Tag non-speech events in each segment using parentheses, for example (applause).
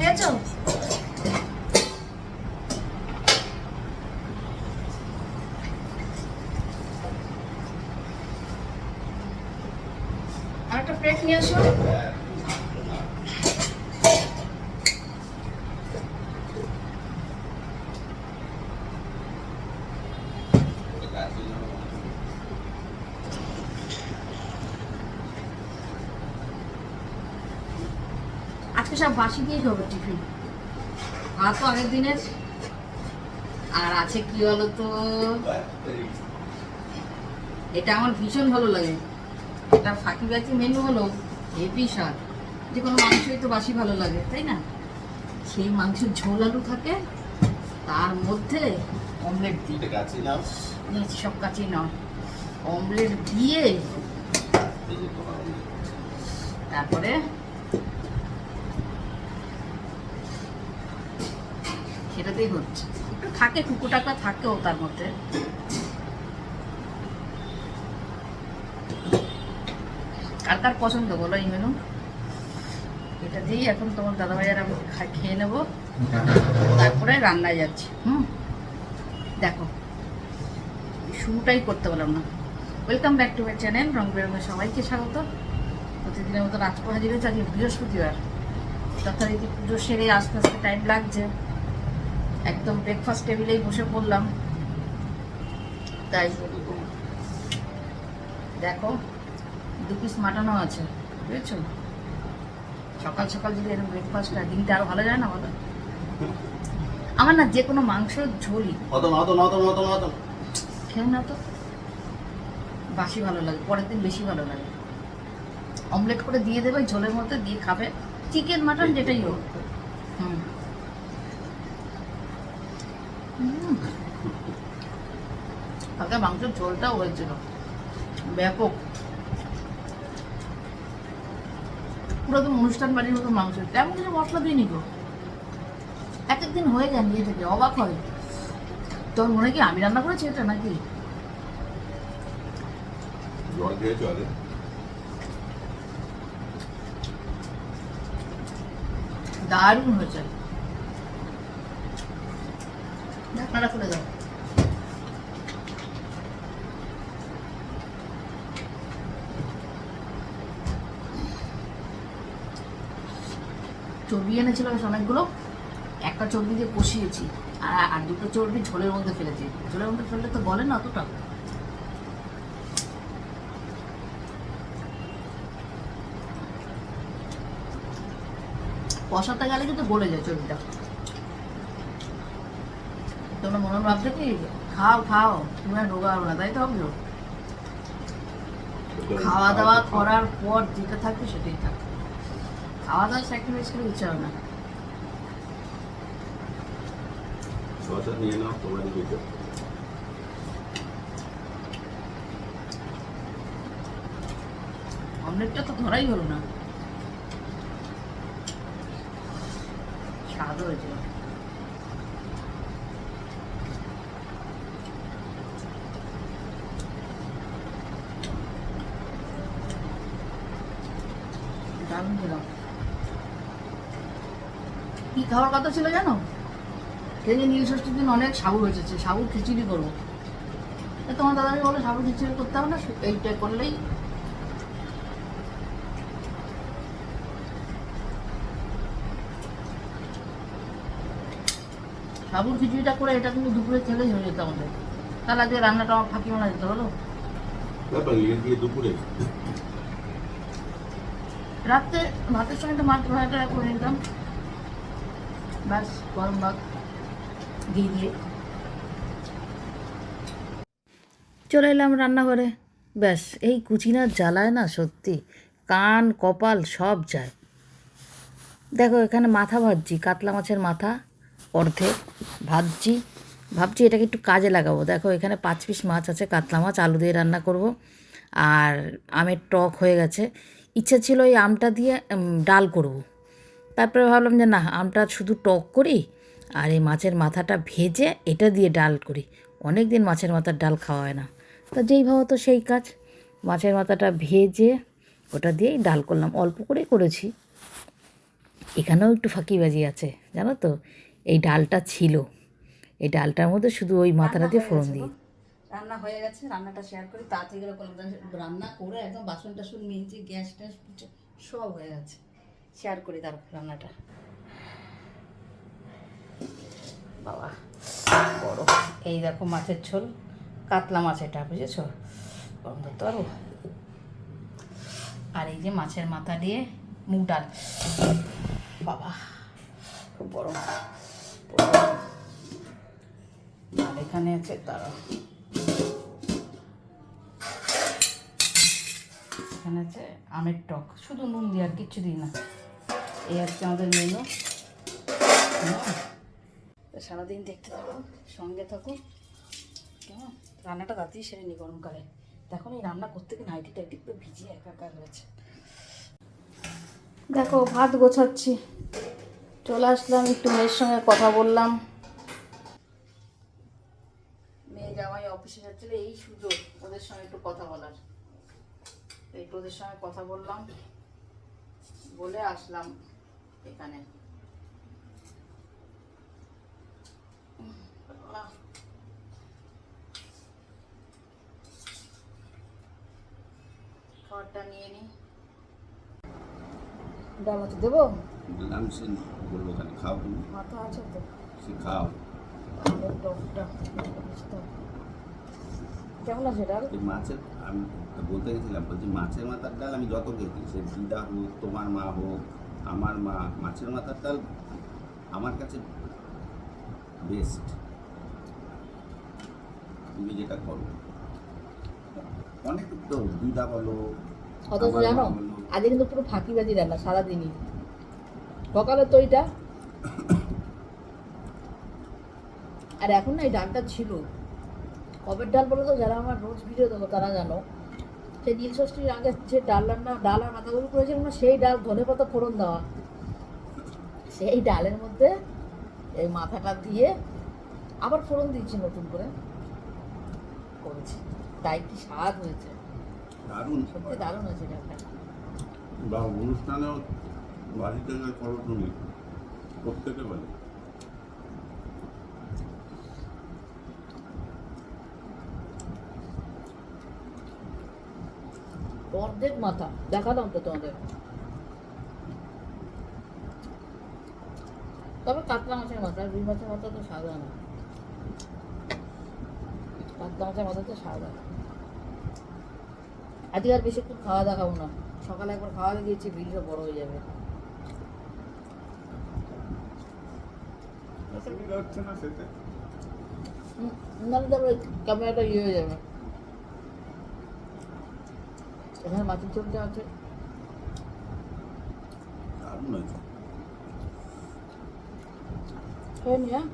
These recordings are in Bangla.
খেয়েছো? আরেকটা প্লেট নিয়ে আসো আজকে সব বাসি দিয়ে খাব টিফিন। ভাত তো আগের দিনের। আর আছে কি বলো তো এটা আমার ভীষণ ভালো লাগে। এটা ফাঁকি বাকি মেনু হলো হেভি স্বাদ যে কোনো মাংসই তো বাসি ভালো লাগে তাই না? সেই মাংসের ঝোল আলু থাকে তার মধ্যে অমলেট দিই। নাও। সব কাছেই নাও। অমলেট দিয়ে তারপরে সেটাতেই হচ্ছে। একটু থাকে কুকু টাকা থাকেও তার মধ্যে। কার কার পছন্দ বলো এই মেনু এটা দিয়েই এখন তোমার দাদাভাই আর আমি খেয়ে নেব। তারপরে রান্নায় যাচ্ছি, হুম? দেখো, শুরুটাই করতে পারলাম না। Welcome back to my channel রং বেরঙের সবাইকে স্বাগত। প্রতিদিনের মতো রাত হাজির হয়েছে আজকে বৃহস্পতিবার। যথারীতি পুজো সেরে আস্তে আস্তে টাইম লাগছে। একদম ব্রেকফাস্ট টেবিলেই বসে পড়লাম। তাই দেখো দু পিস মাটানো আছে বুঝেছ? সকাল সকাল যদি এরকম ব্রেকফাস্ট হয় দিনটা আরও ভালো যায় না বলো? আমার না যে কোনো মাংস ঝোলই। অত না। খেও তো। বাসি ভালো লাগে পরের দিন বেশি ভালো লাগে। অমলেট করে দিয়ে দেবে ঝোলের মধ্যে দিয়ে খাবে। চিকেন মাটন যেটাই হোক। হুম। হালকা মাংসের ঝোলটাও হয়েছিল। ব্যাপক। পুরো তো অনুষ্ঠান বাড়ির মতো মাংস। তেমন কিছু মশলা দিইনি গো। এক একদিন হয়ে যায় নিয়ে থেকে অবাক হয়। তোর মনে কি আমি রান্না করেছি এটা নাকি? জল খেয়েছো আগে? দারুণ হয়েছে। চর্বি এনেছিল বেশ অনেকগুলো। একটা চর্বি দিয়ে কষিয়েছি, আর আর দুটো চর্বি ঝোলের মধ্যে ফেলেছি। ঝোলের মধ্যে ফেললে তো বলে না অতটা। কষাতে গেলে কিন্তু গলে যায় চর্বিটা। তোমরা মনে ভাবছ কি খাও খাও তুমি রোগা হবে না তাই তো ভাবছ? খাওয়া দাওয়া করার পর যেটা থাকবে সেটাই থাকবে খাওয়া দাওয়া স্যাক্রিফাইস করে ইচ্ছা হবে না। নিয়ে নাও তোমার দিকে অমলেটটা তো ধরাই হলো না। স্বাদ হয়েছে দারুণ খেলাম কি খাওয়ার কথা ছিল জানো? সেই যে নীল ষষ্ঠীর দিন অনেক সাবু বেঁচেছে সাবু খিচুড়ি করব। তোমার দাদাকে বলো সাবু খিচুড়ি করতে হবে না? এইটা করলেই সাবুর খিচুড়িটা করে এটা কিন্তু দুপুরে খেলেই হয়ে যেত আমাদের। তাহলে আজকে রান্নাটা আমার ফাঁকি মারা যেত হলো দুপুরে? রাত্রে ভাতের সঙ্গে তো মাছ ভাজাটা করে নিতাম। ব্যাস, গরম ভাত দিয়ে চলে এলাম রান্নাঘরে। ব্যাস, এই কুচিনার জ্বালায় না সত্যি, কান, কপাল সব যায়। দেখো, এখানে মাথা ভাজছি, কাতলা মাছের মাথা অর্ধেক ভাজছি। ভাবছি এটাকে একটু কাজে লাগাবো। দেখো, এখানে পাঁচ পিস মাছ আছে, কাতলা মাছ, আলু দিয়ে রান্না করব। আর আমের টক হয়ে গেছে। ইচ্ছা ছিল এই আমটা দিয়ে ডাল করব। তারপরে ভাবলাম যে না আমটা শুধু টক করি আর এই মাছের মাথাটা ভেজে এটা দিয়ে ডাল করি। অনেক দিন মাছের মাথার ডাল খাওয়া হয় না। তা যেই ভাবো তো সেই কাজ। মাছের মাথাটা ভেজে ওটা দিয়েই ডাল করলাম। অল্প করেই করেছি। এখানেও একটু ফাঁকিবাজি আছে জানো তো? এই ডালটা ছিল। এই ডালটার মধ্যে শুধু ওই মাথাটা দিয়ে ফোড়ন দিই। রান্না হয়ে গেছে। রান্নাটা শেয়ার করি। তাড়াতাড়ি করে রান্না করে একদম বাসন টাসন মেজে গ্যাস ট্যাস সব হয়ে গেছে। শেয়ার করি তারপর রান্নাটা। বাবা, বড়। এই দেখো মাছের ঝোল, কাতলা মাছ এটা, বুঝেছ? ধরতে পারব আর এই যে মাছের মাথা দিয়ে মুগ ডাল। বাবা, খুব বড় বড়। আর এখানে আছে তারা এখানে আছে আমের টক। শুধু নুন দিয়ে আর কিচ্ছু দিই না। এই আজকে আমাদের মেনু। সারাদিন দেখতে থাকো, সঙ্গে থাকো। কেমন? রান্নাটা তাড়াতাড়ি সেরে নি গরমকালে। দেখো এই রান্না করতে গিয়ে নাইটি টাইটি পুরো ভিজিয়ে একাকার হয়েছে। দেখো, ভাত গোছাচ্ছি। চলে আসলাম, একটু মেয়ের সঙ্গে কথা বললাম। মেয়ে জামাই অফিসে যাচ্ছিল, এই সুযোগ, ওদের সঙ্গে একটু কথা বলার। এই ওদের সঙ্গে কথা বললাম, বলে আসলাম। এখানে। খাবারটা নিয়ে নিই ডাল আছে দেবো? আমি সে বলব কেন খাও তুমি। মাথা আছে তো। সে খাও। কেমন আছে ডাল? মাছের আমি বলতে গেছিলাম বলছি মাছের মাথার ডাল আমি যত খেয়েছি সে দিদা হোক তোমার মা হোক আমার মা মাছের মাথার ডাল আমার কাছে বেস্ট তুমি যেটা করো। অনেক তো দিদা বলো অথচ জানো। আজকে কিন্তু পুরো ফাঁকিবাজি রান্না সারাদিনই। সকালে তো ওইটা আর এখন না এই ডালটা ছিল। কবের ডাল বলে তো যারা আমার রোজ ভিডিও দেখো তারা জানো। সেই নীল ষষ্ঠীর আগে যে ডাল রান্না ডাল আর মাথাগুলো করেছিলাম না সেই ডাল ধনে পাতা ফোড়ন দেওয়া। সেই ডালের মধ্যে এই মাথাটা দিয়ে আবার ফোড়ন দিচ্ছি নতুন করে। করেছি। তাই কি স্বাদ হয়েছে। দারুণ। সত্যি দারুণ হয়েছে ডালটা। বা অনুষ্ঠানেও বাড়িতে করো তুমি প্রত্যেকে বলে। অর্ধেক মাথা। দেখালাম তো তোমাদের। তবে কাতলা মাছের মাথা রুই মাছের মাথা তো সাদা না কাতলা মাছের মাথা তো সাদা আজকে আর বেশিক্ষণ খাওয়া দেখাবো না। সকালে একবার খাওয়া দিয়েছি বিলটা বড় হয়ে যাবে। অসুবিধা না তারপরে ক্যামেরাটা ইয়ে হয়ে যাবে। এখানে মাছের ঝোলটা আছে। হ্যাঁ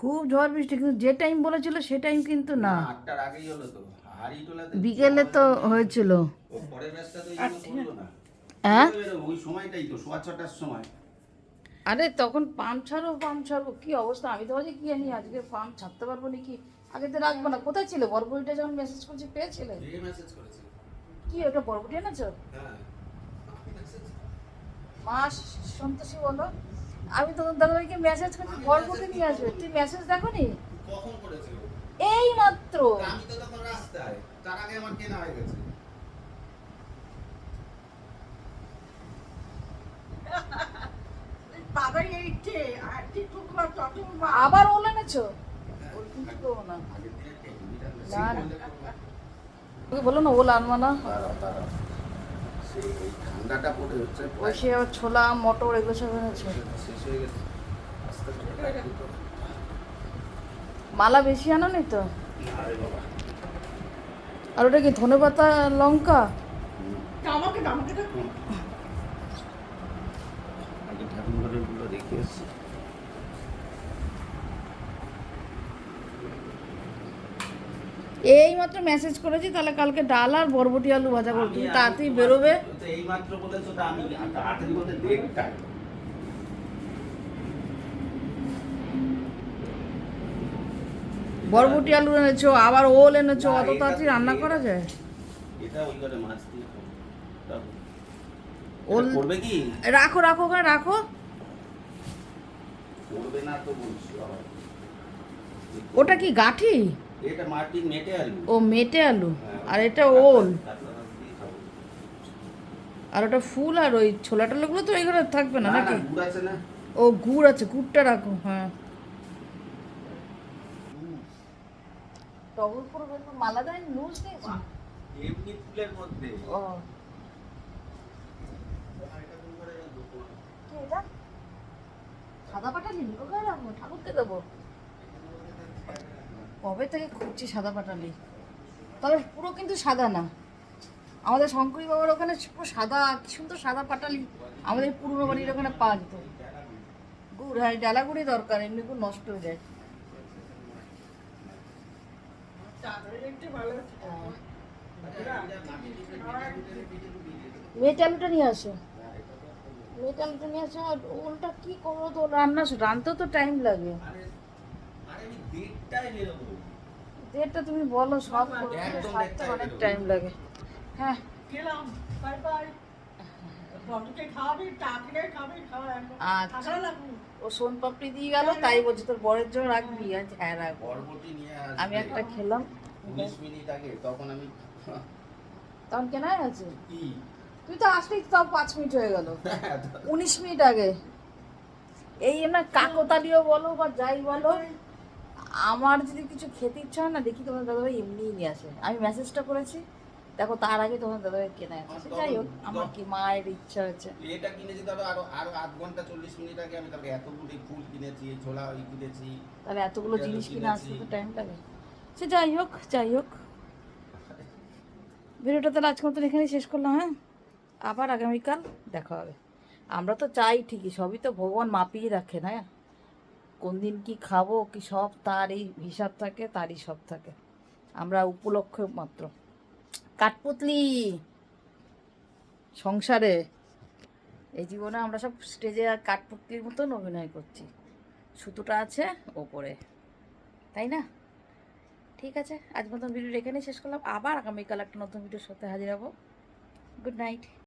খুব ঝড় বৃষ্টি কিন্তু যে টাইম বলেছিল সে টাইম কিন্তু না। আটটার আগেই হলো তো। হাড়ি টোলাতে বিকেলে তো হয়েছিল। ও পরের ম্যাচটা তো এই জন্য করল না। হ্যাঁ ওই সময়টাই তো সোয়া ছটার সময়। আরে তখন পাম্প ছাড়ো পাম্প ছাড়বো কি অবস্থা? আমি তো ভাবছি কি জানি আজকে পাম্প ছাড়তে পারব নাকি? আগে তো রাখব না। কোথায় ছিল? বরবটিটা যখন মেসেজ করছি পেয়েছিলে? এই মেসেজ করেছে কি ওটা বরবটি এনেছো? হ্যাঁ। মা সন্তোষী বলো। আমি তখন দাদাভাইকে মেসেজ করছি বরবটি নিয়ে আসবে। তুই মেসেজ দেখো নি কখন করেছে এই মাত্র আমি তো তখন রাস্তায়। তার আগে আমার কেনা হয়ে গেছে। (laughs) আবার ওল এনেছো? বলো না ওল আনব না দাঁড়াও, দাঁড়াও। সেই এই ঠান্ডাটা পড়ে হচ্ছে ওই সে ছোলা মটর এগুলো সব এনেছো। শেষ হয়ে গেছে। মালা বেশি আনো নি তো? আর ওটা কি ধনে পাতা লঙ্কা আগে ঠাকুর ঘরেরগুলো রেখে এসছি। এই মাত্র মেসেজ করেছি তাহলে কালকে ডাল আর বরবটি আলু ভাজা করো তুমি তাড়াতাড়ি বেরোবে। এই মাত্র বলেছ তো আমি তাড়াতাড়ি বলতে দেড়টা। বরবটি আলু এনেছো আবার ওল এনেছো অত তাড়াতাড়ি রান্না করা যায়? এটা ওই ঘরে মাছ দিয়ে। ওল করবে কি? রাখো রাখো ওখানে রাখো। করবে না তো বলছি ওটা কি গাঠি? এটা মাটির মেটে আলু। ও মেটে আলু? হ্যাঁ, আর এটা ওল। আর ওটা ফুল আর ওই ছোলা টোলাগুলো তো এখানে থাকবে না নাকি? গুড় আছে না। ও গুড় আছে গুড়টা রাখো হ্যাঁ। টগর মালা দেয় লুজ দিয়েছে এমনি ফুলের মধ্যে। ও। ওখানে রাখব ঠাকুরকে দেবো। কবে থেকে খুঁজছি সাদা পাটালি। তবে পুরো কিন্তু সাদা না। আমাদের শঙ্করী বাবার ওখানে পুরো সাদা কি সুন্দর সাদা পাটালি। আমাদের পুরনো বাড়ির ওখানে পাওয়া যেত। গুড় হ্যাঁ ডালা গুড়ি দরকার এমনি গুড় নষ্ট হয়ে যায়। মেয়ে আলুটা নিয়ে আসো। মেয়ে আলুটা নিয়ে আসো ওলটা কি করব? তো রান্না রানতেও তো টাইম লাগে। আরে আরে আমি ডেটটা তুমি বলো সব করতে অনেক টাইম লাগে। হ্যাঁ। গেলাম বাই বাই ও সোন পাপড়ি দিয়ে গেল তাই বলছি তোর বরের জন্য রাখবি। আজ হ্যাঁ রাখব আমি একটা খেলাম। মিনিট আগে তখন আমি তখন কেন আছে? তুই তো আসলেই তো তাও পাঁচ মিনিট হয়ে গেল। (laughs) উনিশ মিনিট আগে। এই এমন কাকতালিও বলো বা যাই বলো আমার যদি কিছু খেতে ইচ্ছা হয় না দেখি তোমার দাদাভাই এমনিই নিয়ে আসে। আমি মেসেজটা করেছি দেখো তার আগে তোমার দাদাভাই কেনা আছে। যাই হোক আমার কি মায়ের ইচ্ছা হয়েছে। এটা কিনেছি ধরো আরও আরও আধ ঘণ্টা চল্লিশ মিনিট আগে আমি তাকে এতগুলো ফুল কিনেছি ছোলা ওই কিনেছি তাহলে এতগুলো জিনিস কিনে আসতে তো টাইম লাগে। সে যাই হোক যাই হোক। ভিডিওটা তাহলে আজকে মতন এখানেই শেষ করলাম হ্যাঁ? আবার আগামীকাল দেখা হবে। আমরা তো চাই ঠিকই সবই তো ভগবান মাপিয়ে রাখে না কোন দিন কি খাব, কি সব তারই হিসাব থাকে, তারই সব থাকে। আমরা উপলক্ষ মাত্র। কাঠপুতলি! সংসারে। এই জীবনে আমরা সব স্টেজে আর কাঠপুতলির মতন অভিনয় করছি। সুতোটা আছে ওপরে। তাই না? ঠিক আছে, আজ মতন ভিডিও এখানেই শেষ করলাম। আবার আগামীকাল একটা নতুন ভিডিওর সাথে হাজির হব। Good night